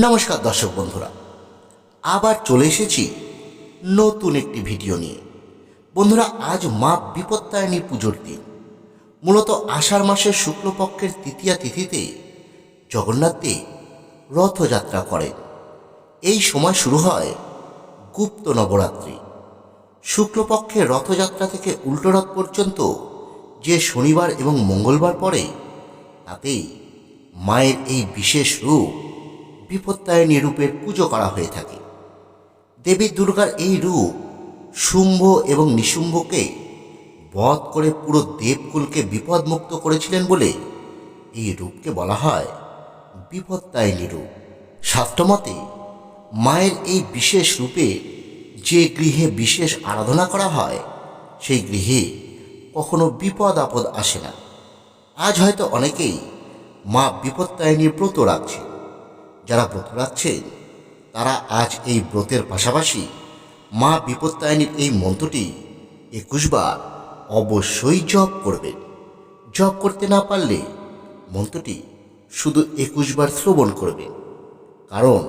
নমস্কার দর্শক বন্ধুরা, আবার চলে এসেছি নতুন একটি ভিডিও নিয়ে। বন্ধুরা, আজ মা বিপত্তায়নী পুজোর দিন। মূলত আষাঢ় মাসের শুক্লপক্ষের তৃতীয়া তিথিতে জগন্নাথ রথযাত্রা করেন। এই সময় শুরু হয় গুপ্ত নবরাত্রি। শুক্লপক্ষের রথযাত্রা থেকে উল্টো রথ পর্যন্ত যে শনিবার এবং মঙ্গলবার পরে তাতেই মায়ের এই বিশেষ রূপ বিপত্তায়নী রূপের পুজো করা হয়ে থাকে। দেবী দুর্গার এই রূপ শুম্ভ এবং নিশুম্ভকে বধ করে পুরো দেবকুলকে বিপদমুক্ত করেছিলেন বলে এই রূপকে বলা হয় বিপত্তায়নী রূপ। শাস্ত্রমতে মায়ের এই বিশেষ রূপে যে গৃহে বিশেষ আরাধনা করা হয়, সেই গৃহে কখনো বিপদ আপদ আসে না। আজ হয়তো অনেকেই মা বিপত্তায়নীর ব্রত রাখছে। যারা ব্রত রাখছেন তারা আজ এই ব্রতের পাশাপাশি মা বিপত্তায়নীর এই মন্ত্রটি একুশবার অবশ্যই জপ করবেন। জপ করতে না পারলে মন্ত্রটি শুধু একুশবার শ্রবণ করবেন। কারণ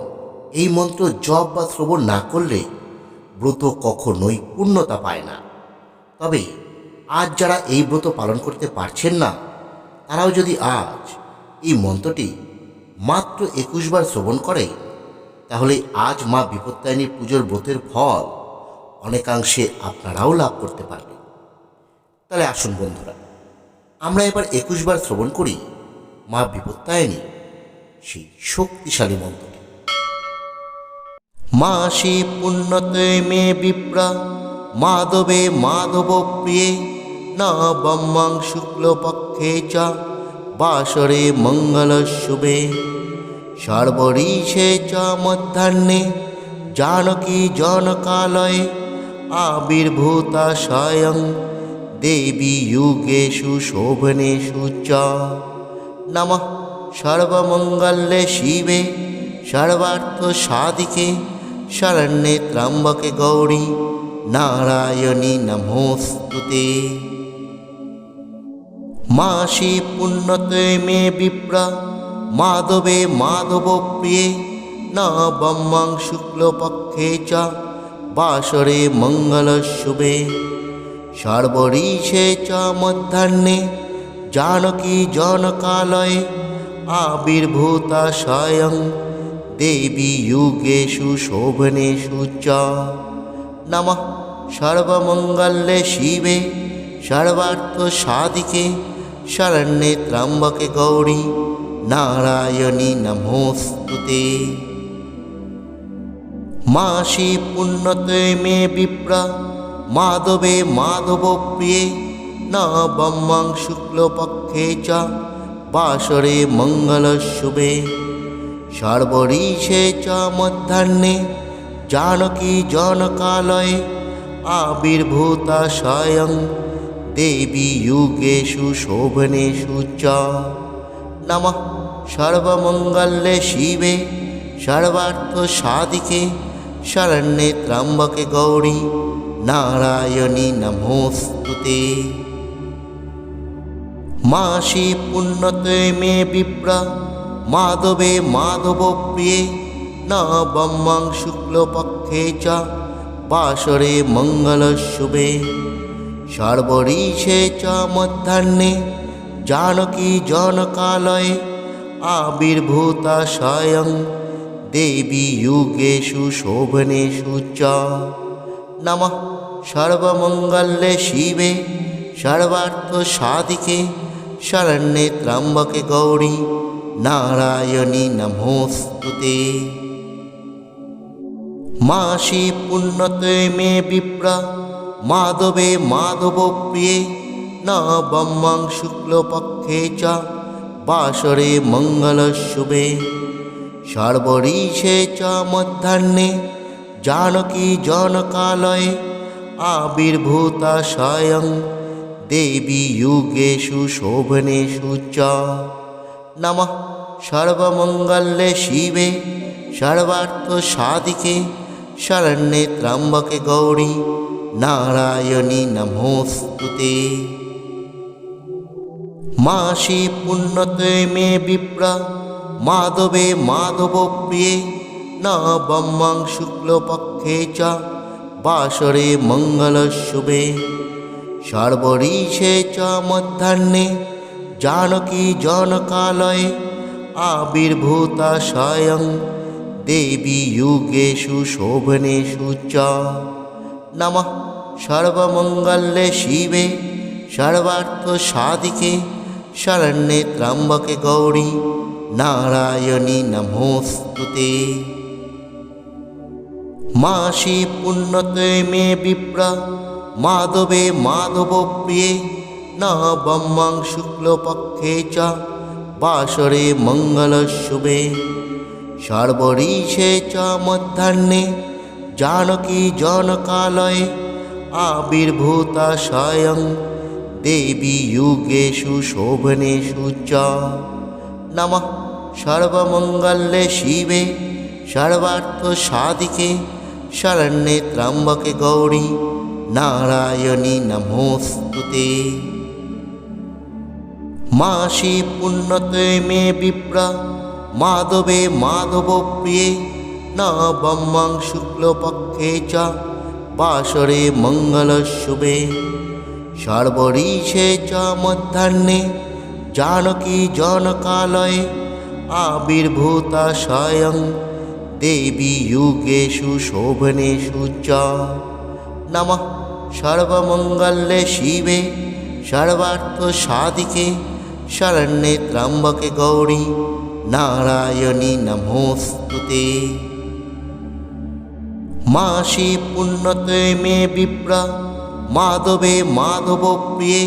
এই মন্ত্র জপ বা শ্রবণ না করলে ব্রত কখনোই পূর্ণতা পায় না। তবে আজ যারা এই ব্রত পালন করতে পারছেন না, তারাও যদি আজ এই মন্ত্রটি মাত্র একুশবার শ্রবণ করে, তাহলে আজ মা বিপত্তায়নী পুজোর ব্রতের ফল অনেকাংশে আপনারাও লাভ করতে পারবেন। তাহলে আসুন বন্ধুরা, আমরা এবার একুশবার শ্রবণ করি মা বিপত্তায়নী সেই শক্তিশালী মন্ত্রটি। মাসি পুণ্যতে মে বিপ্রা, মাধবে মাধব প্রিয়ে নবম্মাং শুক্লপক্ষে চ বাসরে মঙ্গল শুভে। সর্বরিষে চ মধ্যাহ্নে জানকী জনকালয়ে আবির্ভূতা স্বয়ং দেবী যুগেষু শোভনেষু চ। নমঃ সর্বমঙ্গলে শিবে সর্বার্থ সাধিকে শরণ্যে ত্রম্বকে গৌরী নারায়ণী নমোস্তুতে। মাসি পুণ্যতে মে বিপ্রা, মাধবে মাধব প্রিয়ে নবম্মাং শুক্লপক্ষে চ, বাসরে মঙ্গল শুভে। সর্বরিষে চ মধ্যাহ্নে, জানকী জনকালয়ে, আবির্ভূতা স্বয়ং, দেবী যুগেষু শোভনেষু চ। নমঃ সর্বমঙ্গলে শিবে, সর্বার্থ সাধিকে শরণ্যে ত্রম্বকে গৌরী, নারায়ণী নমোস্তুতে। মাসি পুণ্যতে মে বিপ্রা, মাধবে মাধব প্রিয়ে নবম্মাং শুক্লপক্ষে চ, বাসরে মঙ্গল শুভে। সর্বরিষে চ মধ্যাহ্নে, জানকী জনকালয়ে, আবির্ভূতা স্বয়ং দেবী যুগেষু শোভনেষু চ। নমঃ সর্বমঙ্গলে শিবে, সর্বার্থ সাধিকে, শরণ্যে ত্রম্বকে গৌরী, নারায়ণী নমোস্তুতে। মাসি পুণ্যতে মে বিপ্রা, মাধবে মাধব প্রিয়ে নবম্মাং শুক্লপক্ষে চ, বাসরে মঙ্গল শুভে। সর্বরিষে চ মধ্যাহ্নে জানকী জনকালয়ে আবির্ভূতা স্বয়ং দেবী যুগেষু শোভনেষু চ। নমঃ সর্বমঙ্গলে শিবে, সর্বার্থ সাধিকে, শরণ্যে ত্রম্বকে গৌরী, নারায়ণী নমোস্তুতে। মাসি পুণ্যতে মে বিপ্রা মাধবে মাধব প্রিয়ে নবম্মাং শুক্লপক্ষে চ বাসরে মঙ্গল শুভে। সর্বরিষে চ মধ্যাহ্নে জানকী জনকালয়ে আবির্ভূতা স্বয়ং দেবী যুগেষু শোভনেষু চ। নমঃ সর্বমঙ্গলে শিবে সর্বার্থ সাধিকে শরণ্যে ত্রম্বকে গৌরী নারায়ণী নমোস্তুতে। মাসি পুণ্যতে মে বিপ্রা, মাধবে মাধব প্রিয়ে নবম্যং শুক্লপক্ষে চ, বাসরে মঙ্গল শুভে। সর্বরিষে চ মধ্যাহ্নে, জানকী জনকালয়ে, আবির্ভূতা স্বয়ং দেবী যুগেষু শোভনেষু চ। নমঃ সর্বমঙ্গলে শিবে, সর্বার্থ সাধিকে, শরণ্যে ত্রম্বকে গৌরী, নারায়ণী নমোস্তুতে। মাসি পুণ্যতে মে বিপ্র, মাধবে মাধব প্রিয়ে নবম্যং শুক্লপক্ষে চ, বাসরে মঙ্গল শুভে। সর্বরিষে চ মধ্যাহ্নে, জানকী জনকালয়ে আবির্ভূতা স্বয়ং দেবী যুগেষু শোভনেষু চ নমঃ সর্বমঙ্গলে শিবে, সর্বার্থ সাধিকে, শরণ্যে ত্রম্বকে গৌরী, নারায়ণী নমোস্তুতে। মাসি পুণ্যতে মে বিপ্র, মাধবে মাধব প্রিয়ে নবম্যং শুক্লপক্ষে চ। বাসরে মঙ্গল শুভে। সর্বরিষে চ মধ্যাহ্নে জানকী জনকালয়ে আবির্ভূতা স্বয়ং দেবী যুগেষু শোভনেষু চ। নমঃ সর্বমঙ্গলে শিবে সর্বার্থ সাধিকে শরণ্যে ত্রম্বকে গৌরী নারায়ণী নমোস্তুতে। মাসি পুণ্যতে মে বিপ্র, মাধবে মাধব প্রিয়ে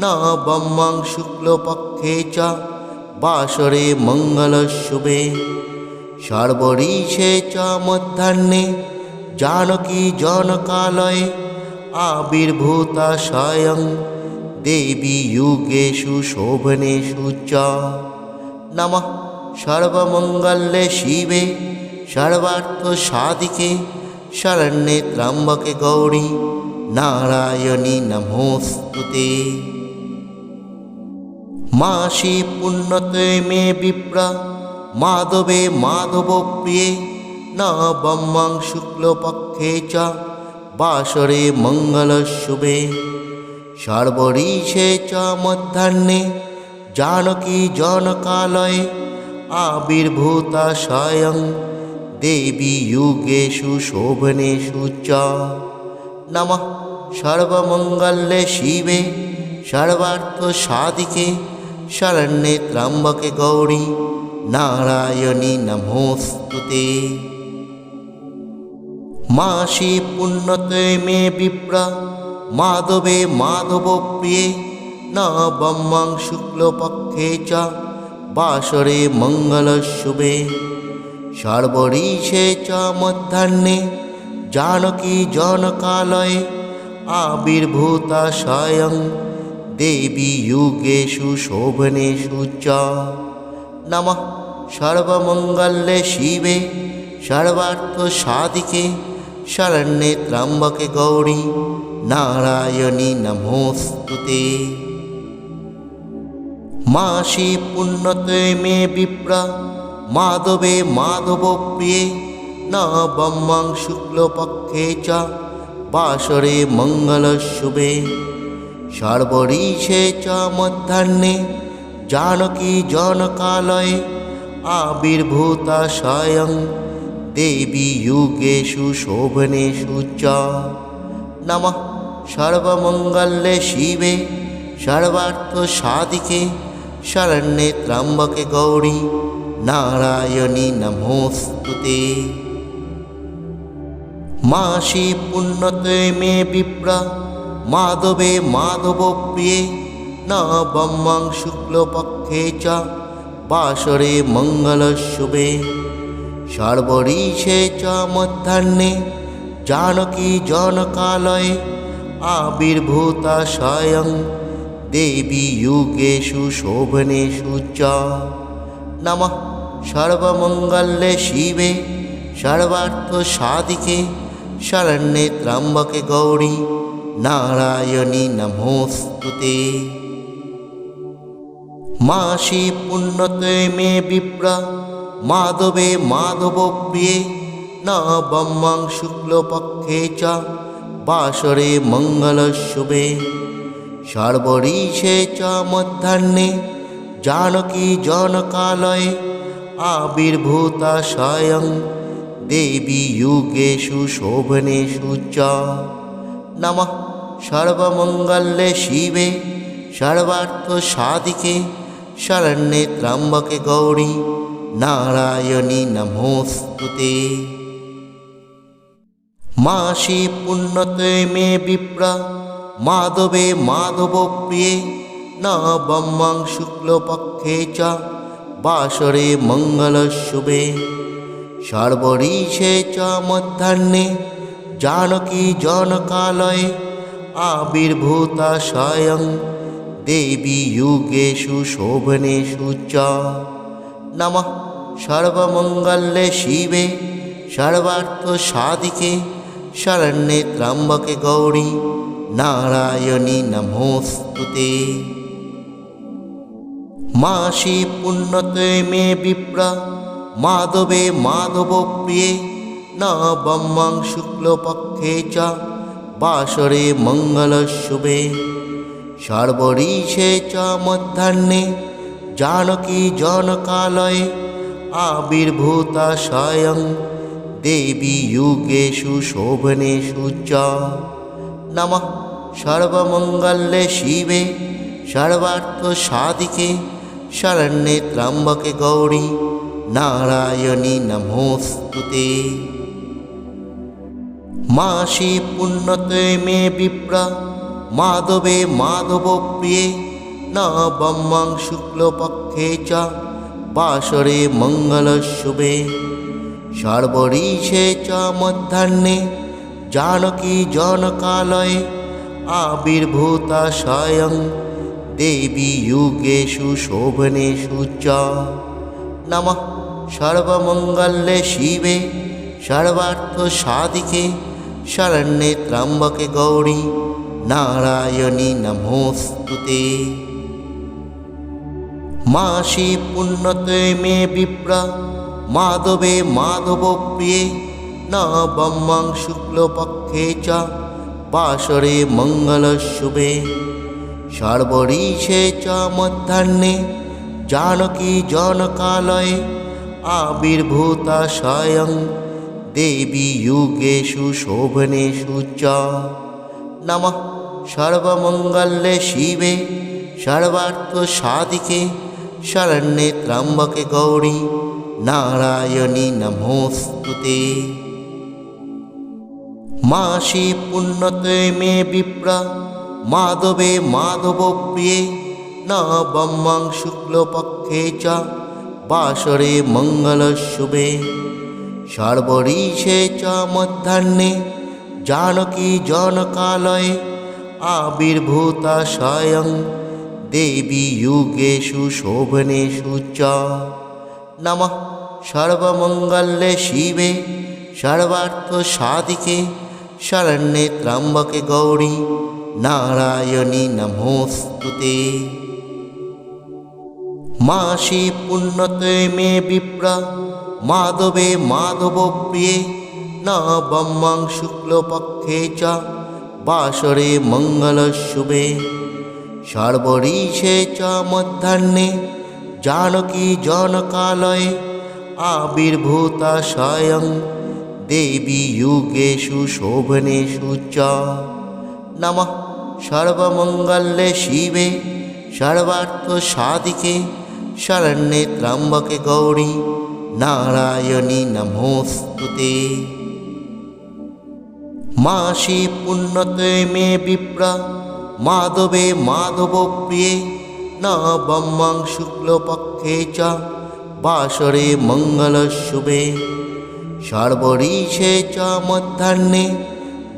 নবম্যং শুক্লপক্ষে চ, বাসরে মঙ্গল শুভে। সর্বরিষে চ মধ্যাহ্নে, জানকী জনকালয়ে, আবির্ভূতা স্বয়ং দেবী যুগেষু শোভনেষু চ। নমঃ সর্বমঙ্গলে শিবে, সর্বার্থ সাধিকে শরণ্যে ত্রম্বকে গৌরী, নারায়ণী নমোস্তুতে। মাসি পুণ্যতে মে বিপ্র, মাধবে মাধব প্রিয়ে নবম্যং শুক্লপক্ষে চ, বাসরে মঙ্গল শুভে। সর্বরিষে চ মধ্যাহ্নে, জানকী জনকালয়ে, আবির্ভূতা স্বয়ং দেবী যুগেষু শোভনেষু চ। নমঃ সর্বমঙ্গলে শিবে, সর্বার্থ সাধিকে, শরণ্যে ত্রম্বকে গৌরী, নারায়ণী নমোস্তুতে। মাসি পুণ্যতে মে বিপ্র, মাধবে মাধব প্রিয়ে নবম্যং শুক্লপক্ষে চ, বাসরে মঙ্গল শুভে। সর্বরিষে চ মধ্যাহ্নে জানকী জনকালয়ে আবির্ভূতা স্বয়ং দেবী যুগেষু শোভনেষু চ। নমঃ। সর্বমঙ্গলে শিবে সর্বার্থ সাধিকে শরণ্যে ত্রম্বকে গৌরী নারায়ণী নমোস্তুতে। মাসি পুণ্যতে মে বিপ্র মাধবে মাধব প্রিয়ে নবম্যং শুক্লপক্ষে চ, বাসরে মঙ্গল শুভে। সর্বরিষে চ মধ্যাহ্নে, জানকী জনকালয়ে আবির্ভূতা স্বয়ং, দেবী যুগেষু শোভনেষু চ। নমঃ সর্বমঙ্গলে শিবে সর্বার্থ সাধিকে শরণ্যে ত্রম্বকে গৌরী। নারায়ণী নমোস্তুতে। মাসি পুণ্যতে মে বিপ্র, মাধবে মাধব প্রিয়ে নবম্যং শুক্লপক্ষে চ, বাসরে মঙ্গল শুভে। সর্বরিষে চ মধ্যাহ্নে, জানকী জনকালয়ে, আবির্ভূতা স্বয়ং, দেবী যুগেষু শোভনেষু চ। নমঃ সর্বমঙ্গলে শিবে, সর্বার্থ সাধিকে, শরণ্যে ত্রম্বকে গৌরী, নারায়ণী নমোস্তুতে। মাসি পুণ্যতে মে বিপ্রা, মাধবে মাধব প্রিয়ে নবম্বং শুক্লপক্ষে চ, বাসরে মঙ্গল শুভে। সর্বরিষে চ মধ্যাহ্নে, জানকী জনকালয়ে আবির্ভূতা স্বয়ং দেবী যুগেষু শোভনেষু চ নমঃ সর্বমঙ্গলে শিবে, সর্বার্থ সাধিকে, শরণ্যে ত্রম্বকে গৌরী, নারায়ণী নমোস্তুতে। মাসি পুণ্যতে মে বিপ্রা, মাধবে মাধব প্রিয়ে নবম্বং শুক্লপক্ষে চ। বাসরে মঙ্গল শুভে। সর্বরিষে চ মধ্যাহ্নে জানকী জনকালয়ে আবির্ভূতা স্বয়ং দেবী যুগেষু শোভনেষু চ। নমঃ সর্বমঙ্গলে শিবে সর্বার্থ সাধিকে শরণ্যে ত্রম্বকে গৌরী নারায়ণী নমোস্তুতে। মাসি পুণ্যতে মে বিপ্রা, মাধবে মাধব প্রিয়ে নবম্বং শুক্লপক্ষে চ, বাসরে মঙ্গল শুভে। সর্বরিষে চ মধ্যাহ্নে, জানকী জনকালয়ে, আবির্ভূতা স্বয়ং, দেবী যুগেষু শোভনেষু চ। নমঃ সর্বমঙ্গলে শিবে, সর্বার্থ সাধিকে শরণ্যে ত্রম্বকে গৌরী, নারায়ণী নমোস্তুতে। মাসি পুণ্যতে মে বিপ্রা, মাধবে মাধব প্রিয়ে নবম্বং শুক্লপক্ষে চ, বাসরে মঙ্গল শুভে। সর্বরিষে চ মধ্যাহ্নে, জানকী জনকালয়ে, আবির্ভূতা স্বয়ং দেবী যুগেষু শোভনেষু চ নমঃ সর্বমঙ্গলে শিবে, সর্বার্থ সাধিকে, শরণ্যে ত্রম্বকে গৌরী, নারায়ণী নমোস্তুতে। মাসি পুণ্যতে মে বিপ্রা, মাধবে মাধব প্রিয়ে নবম্বং শুক্লপক্ষে চ বাসরে মঙ্গল শুভে। সর্বরিষে চ মধ্যাহ্নে জানকী জনকালয়ে আবির্ভূতা স্বয়ং দেবী যুগেষু শোভনেষু চ। নমঃ সর্বমঙ্গলে শিবে, সর্বার্থ সাধিকে, শরণ্যে ত্রম্বকে গৌরী, নারায়ণী নমোস্তুতে। মাসি পুণ্যতে মে বিপ্রা মাধবে মাধব প্রিয়ে নবম্বং শুক্লপক্ষে চ, বাসরে মঙ্গল শুভে। সর্বরিষে চ মধ্যাহ্নে, জানকী জনকালয়ে, আবির্ভূতা স্বয়ং, দেবী যুগেষু শোভনেষু চ। নমঃ সর্বমঙ্গলে শিবে, সর্বার্থ সাধিকে, শরণ্যে ত্রম্বকে গৌরী। নারায়ণী নমোস্তুতে। মাসি পুণ্যতে মে বিপ্রা, মাধবে মাধব প্রিয়ে নবম্বং শুক্লপক্ষে চ, বাসরে মঙ্গল শুভে। সর্বরিষে চ মধ্যাহ্নে, জানকী জনকালয়ে, আবির্ভূতা স্বয়ং, দেবী যুগেষু শোভনেষু চ। নমঃ সর্বমঙ্গলে শিবে, সর্বার্থ সাধিকে, শরণ্যে ত্রম্বকে গৌরী, নারায়ণী নমোস্তুতে। মাসি পুণ্যতে মে বিপ্রা, মাধবে মাধব প্রিয়ে নবম্বং শুক্লপক্ষে চ, বাসরে মঙ্গল শুভে। সর্বরিষে চ মধ্যাহ্নে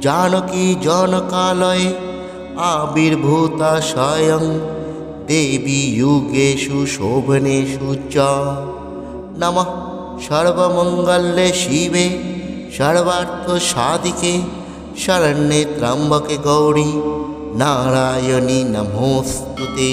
জানকী জনকালয়ে আবির্ভূতা স্বয়ং দেবী যুগেষু শোভনেষু চ। নমঃ সর্বমঙ্গলে শিবে, সর্বার্থ সাধিকে, শরণ্যে ত্রম্বকে গৌরী, নারায়ণী নমোস্তুতে।